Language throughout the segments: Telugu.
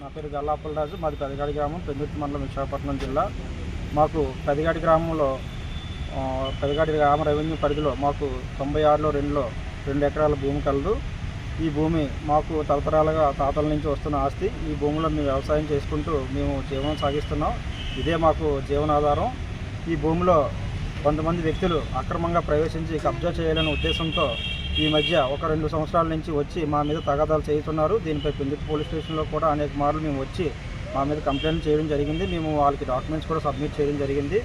నా పేరు గల్లాపలరాజు మాది పెదగాడి గ్రామం పెందుర్తి మండలం విశాఖపట్నం జిల్లా. మాకు పెదగాడి గ్రామంలో పెదగాడి గ్రామ రెవెన్యూ పరిధిలో మాకు తొంభై ఆరులో రెండులో రెండు ఎకరాల భూమి కలదు. ఈ భూమి మాకు తలతరాలుగా తాతల నుంచి వస్తున్న ఆస్తి. ఈ భూమిలో మేము వ్యవసాయం చేసుకుంటూ మేము జీవనం సాగిస్తున్నాం. ఇదే మాకు జీవనాధారం. ఈ భూమిలో కొంతమంది వ్యక్తులు అక్రమంగా ప్రవేశించి కబ్జా చేయాలనే ఉద్దేశంతో ఈ మధ్య ఒక రెండు సంవత్సరాల నుంచి వచ్చి మా మీద తగాదాలు చేస్తున్నారు. దీనిపై పిందికి పోలీస్ స్టేషన్లో కూడా అనేక మార్లు మేము వచ్చి మా మీద కంప్లైంట్ చేయడం జరిగింది. మేము వాళ్ళకి డాక్యుమెంట్స్ కూడా సబ్మిట్ చేయడం జరిగింది.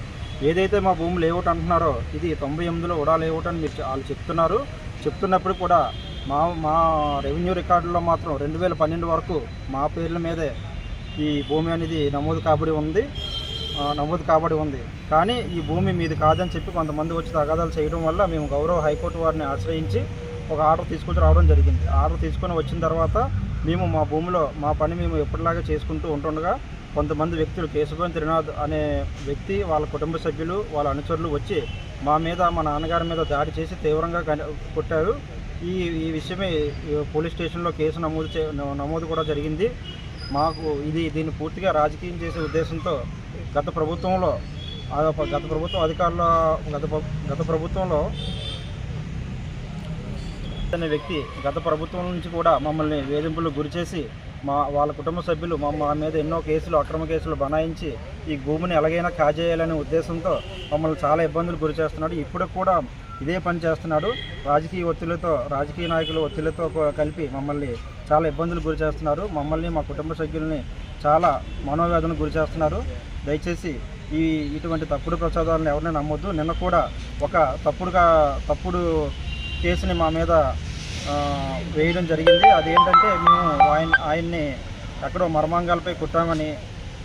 ఏదైతే మా భూమి లేఅవుట్ అంటున్నారో ఇది తొంభై ఎనిమిదిలో ఉడా లేఅవుట్ అని మీరు వాళ్ళు చెప్తున్నారు. చెప్తున్నప్పుడు కూడా మా మా రెవెన్యూ రికార్డులో మాత్రం రెండు వేల పన్నెండు వరకు మా పేర్ల మీదే ఈ భూమి అనేది నమోదు కాబడి ఉంది. నమోదు కాబడి ఉంది. కానీ ఈ భూమి మీది కాదని చెప్పి కొంతమంది వచ్చి తగాదాలు చేయడం వల్ల మేము గౌరవ హైకోర్టు వారిని ఆశ్రయించి ఒక ఆర్డర్ తీసుకొని రావడం జరిగింది. ఆర్డర్ తీసుకొని వచ్చిన తర్వాత మేము మా భూమిలో మా పని మేము ఎప్పటిలాగా చేసుకుంటూ ఉంటుండగా కొంతమంది వ్యక్తులు కేశవన్ త్రినాథ్ అనే వ్యక్తి వాళ్ళ కుటుంబ సభ్యులు వాళ్ళ అనుచరులు వచ్చి మా మీద మా నాన్నగారి మీద దాడి చేసి తీవ్రంగా కొట్టారు. ఈ ఈ విషయమే పోలీస్ స్టేషన్లో కేసు నమోదు చే నమోదు కూడా జరిగింది. మాకు ఇది దీన్ని పూర్తిగా రాజకీయం చేసే ఉద్దేశంతో గత ప్రభుత్వంలో గత ప్రభుత్వం అధికారుల గత గత ప్రభుత్వంలో అనే వ్యక్తి గత ప్రభుత్వం నుంచి కూడా మమ్మల్ని వేధింపులకు గురిచేసి మా వాళ్ళ కుటుంబ సభ్యులు మా మా మీద ఎన్నో కేసులు అక్రమ కేసులు బనాయించి ఈ భూమిని ఎలాగైనా కాజేయాలనే ఉద్దేశంతో మమ్మల్ని చాలా ఇబ్బందులు గురి చేస్తున్నాడు. ఇప్పుడు కూడా ఇదే పని చేస్తున్నాడు. రాజకీయ ఒత్తిళ్ళతో రాజకీయ నాయకుల ఒత్తిళ్ళతో కలిపి మమ్మల్ని చాలా ఇబ్బందులు గురి చేస్తున్నారు. మమ్మల్ని మా కుటుంబ సభ్యుల్ని చాలా మనోవేదనకు గురి చేస్తున్నారు. దయచేసి ఈ ఇటువంటి తప్పుడు ప్రచారాలను ఎవరిని నమ్మొద్దు. నిన్న కూడా ఒక తప్పుడుగా తప్పుడు కేసుని మా మీద వేయడం జరిగింది. అదేంటంటే మేము ఆయన ఆయన్ని ఎక్కడో మర్మాంగాలపై కుట్టామని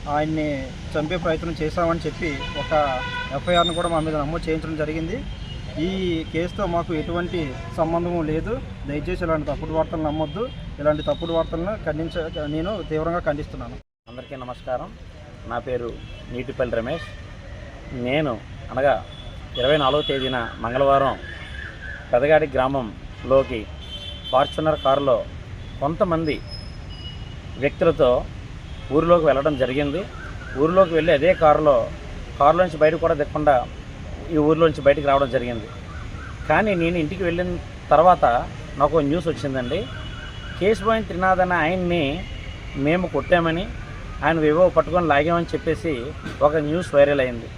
ఆయన్ని చంపే ప్రయత్నం చేశామని చెప్పి ఒక ఎఫ్ఐఆర్ను కూడా మా మీద నమోదు చేయించడం జరిగింది. ఈ కేసుతో మాకు ఎటువంటి సంబంధము లేదు. దయచేసి ఇలాంటి తప్పుడు వార్తలు నమ్మొద్దు. ఇలాంటి తప్పుడు వార్తలను ఖండించ నేను తీవ్రంగా ఖండిస్తున్నాను. అందరికీ నమస్కారం. నా పేరు నీటిపల్లి రమేష్. నేను అనగా ఇరవై నాలుగో తేదీన మంగళవారం పెదగాడి గ్రామంలోకి ఫార్చునర్ కారులో కొంతమంది వ్యక్తులతో ఊరిలోకి వెళ్ళడం జరిగింది. ఊరిలోకి వెళ్ళి అదే కారులో కారులోంచి బయట కూడా దిక్కుండా ఈ ఊరిలోంచి బయటికి రావడం జరిగింది. కానీ నేను ఇంటికి వెళ్ళిన తర్వాత నాకు న్యూస్ వచ్చిందండి. కేశవాయిన్ త్రినాథ్ అనే ఆయన్ని మేము కొట్టామని ఆయన వివో పట్టుకొని లాగామని చెప్పేసి ఒక న్యూస్ వైరల్ అయింది.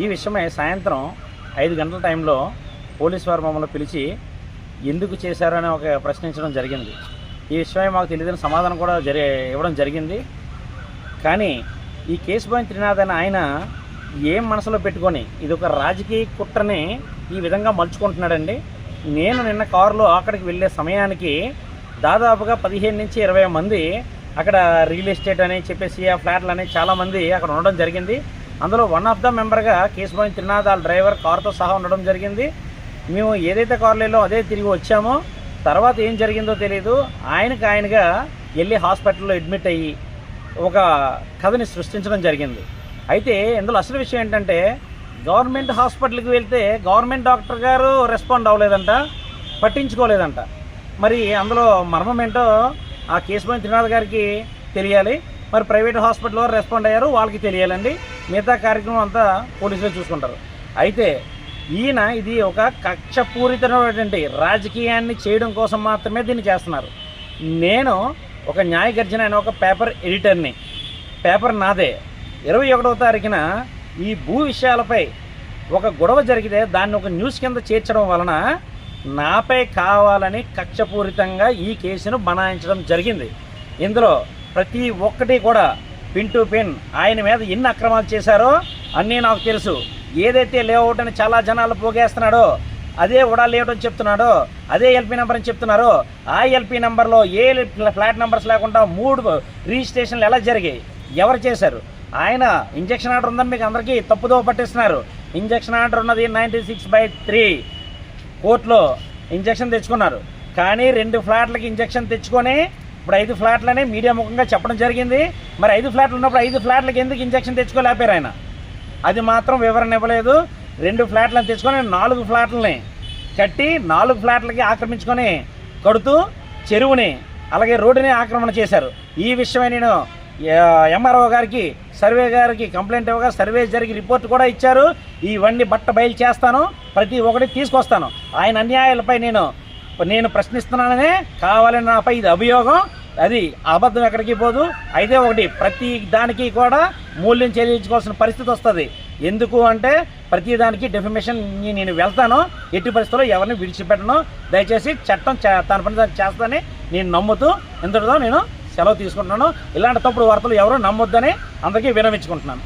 ఈ విషయమై సాయంత్రం ఐదు గంటల టైంలో పోలీస్ వారు మమ్మల్ని పిలిచి ఎందుకు చేశారని ఒక ప్రశ్నించడం జరిగింది. ఈ విషయమై మాకు తెలియదని సమాధానం కూడా జరి ఇవ్వడం జరిగింది. కానీ ఈ కేశవాయిన్ త్రినాథ్ అని ఆయన ఏం మనసులో పెట్టుకొని ఇది ఒక రాజకీయ కుట్రని ఈ విధంగా మలుచుకుంటున్నాడండి. నేను నిన్న కారులో అక్కడికి వెళ్ళే సమయానికి దాదాపుగా పదిహేను నుంచి ఇరవై మంది అక్కడ రియల్ ఎస్టేట్ అని చెప్పేసి ఆ ఫ్లాట్లు అని చాలామంది అక్కడ ఉండడం జరిగింది. అందులో వన్ ఆఫ్ ద మెంబర్గా కేశవాయిన్ త్రినాథ్ వాళ్ళ డ్రైవర్ కారుతో సహా ఉండడం జరిగింది. మేము ఏదైతే కారులో అదే తిరిగి వచ్చామో తర్వాత ఏం జరిగిందో తెలియదు ఆయనకు ఆయనగా వెళ్ళి హాస్పిటల్లో అడ్మిట్ అయ్యి ఒక కథని సృష్టించడం జరిగింది. అయితే ఇందులో అసలు విషయం ఏంటంటే గవర్నమెంట్ హాస్పిటల్కి వెళ్తే గవర్నమెంట్ డాక్టర్ గారు రెస్పాండ్ అవ్వలేదంట పట్టించుకోలేదంట. మరి అందులో మర్మం ఏంటో ఆ కేశవన్ త్రినాథ్ గారికి తెలియాలి. మరి ప్రైవేట్ హాస్పిటల్ వారు రెస్పాండ్ అయ్యారు వాళ్ళకి తెలియాలండి. మిగతా కార్యక్రమం అంతా పోలీసులు చూసుకుంటారు. అయితే ఈయన ఇది ఒక కక్షపూరితమైనటువంటి రాజకీయాన్ని చేయడం కోసం మాత్రమే దీన్ని చేస్తున్నారు. నేను ఒక న్యాయ గర్జన అనే ఒక పేపర్ ఎడిటర్ని. పేపర్ నాదే. ఇరవై ఒకటవ తారీఖున ఈ భూ విషయాలపై ఒక గొడవ జరిగితే దాన్ని ఒక న్యూస్ కింద చేర్చడం వలన నాపై కావాలని కక్షపూరితంగా ఈ కేసును బనాయించడం జరిగింది. ఇందులో ప్రతి ఒక్కటి కూడా పిన్ టు పిన్ ఆయన మీద ఎన్ని అక్రమాలు చేశారో అన్నీ నాకు తెలుసు. ఏదైతే లేఅవుట్ అని చాలా జనాలు పోగేస్తున్నాడో అదే ఉడా లేఅవుట్ అని చెప్తున్నాడో అదే ఎల్పీ నెంబర్ అని చెప్తున్నారో ఆ ఎల్పీ నెంబర్లో ఏ ఫ్లాట్ నెంబర్స్ లేకుండా మూడు రిజిస్ట్రేషన్లు ఎలా జరిగాయి? ఎవరు చేశారు? ఆయన ఇంజక్షన్ ఆర్డర్ ఉందని మీకు అందరికీ తప్పుదో పట్టిస్తున్నారు. ఇంజక్షన్ ఆర్డర్ ఉన్నది నైంటీ సిక్స్ బై త్రీ కోర్టులో ఇంజక్షన్ తెచ్చుకున్నారు. కానీ రెండు ఫ్లాట్లకి ఇంజక్షన్ తెచ్చుకొని ఇప్పుడు ఐదు ఫ్లాట్లని మీడియా ముఖంగా చెప్పడం జరిగింది. మరి ఐదు ఫ్లాట్లు ఉన్నప్పుడు ఐదు ఫ్లాట్లకి ఎందుకు ఇంజక్షన్ తెచ్చుకోలేపారు ఆయన? అది మాత్రం వివరణ ఇవ్వలేదు. రెండు ఫ్లాట్లను తెచ్చుకొని నాలుగు ఫ్లాట్లని కట్టి నాలుగు ఫ్లాట్లకి ఆక్రమించుకొని కడుతూ చెరువుని అలాగే రోడ్డుని ఆక్రమణ చేశారు. ఈ విషయమై నేను ఎంఆర్ఓ గారికి సర్వే గారికి కంప్లైంట్ ఇవ్వగా సర్వే జరిగి రిపోర్ట్ కూడా ఇచ్చారు. ఇవన్నీ బట్ట బయలు చేస్తాను. ప్రతి ఒక్కటి తీసుకొస్తాను. ఆయన అన్యాయాలపై నేను నేను ప్రశ్నిస్తున్నాననే కావాలని నాపై ఇది అభియోగం. అది అబద్ధం ఎక్కడికి పోదు. అయితే ఒకటి ప్రతి దానికి కూడా మూల్యం చెల్లించుకోవాల్సిన పరిస్థితి వస్తుంది. ఎందుకు అంటే ప్రతి దానికి డెఫిమేషన్ నేను వెళ్తాను. ఎట్టి పరిస్థితుల్లో ఎవరిని విడిచిపెట్టను. దయచేసి చట్టం తన పని చేస్తానని నేను నమ్ముతూ ఇంతటితో నేను సెలవు తీసుకుంటున్నాను. ఇలాంటి తప్పుడు వార్తలు ఎవరు నమ్మొద్దని అందరికీ విరమించుకుంటున్నాను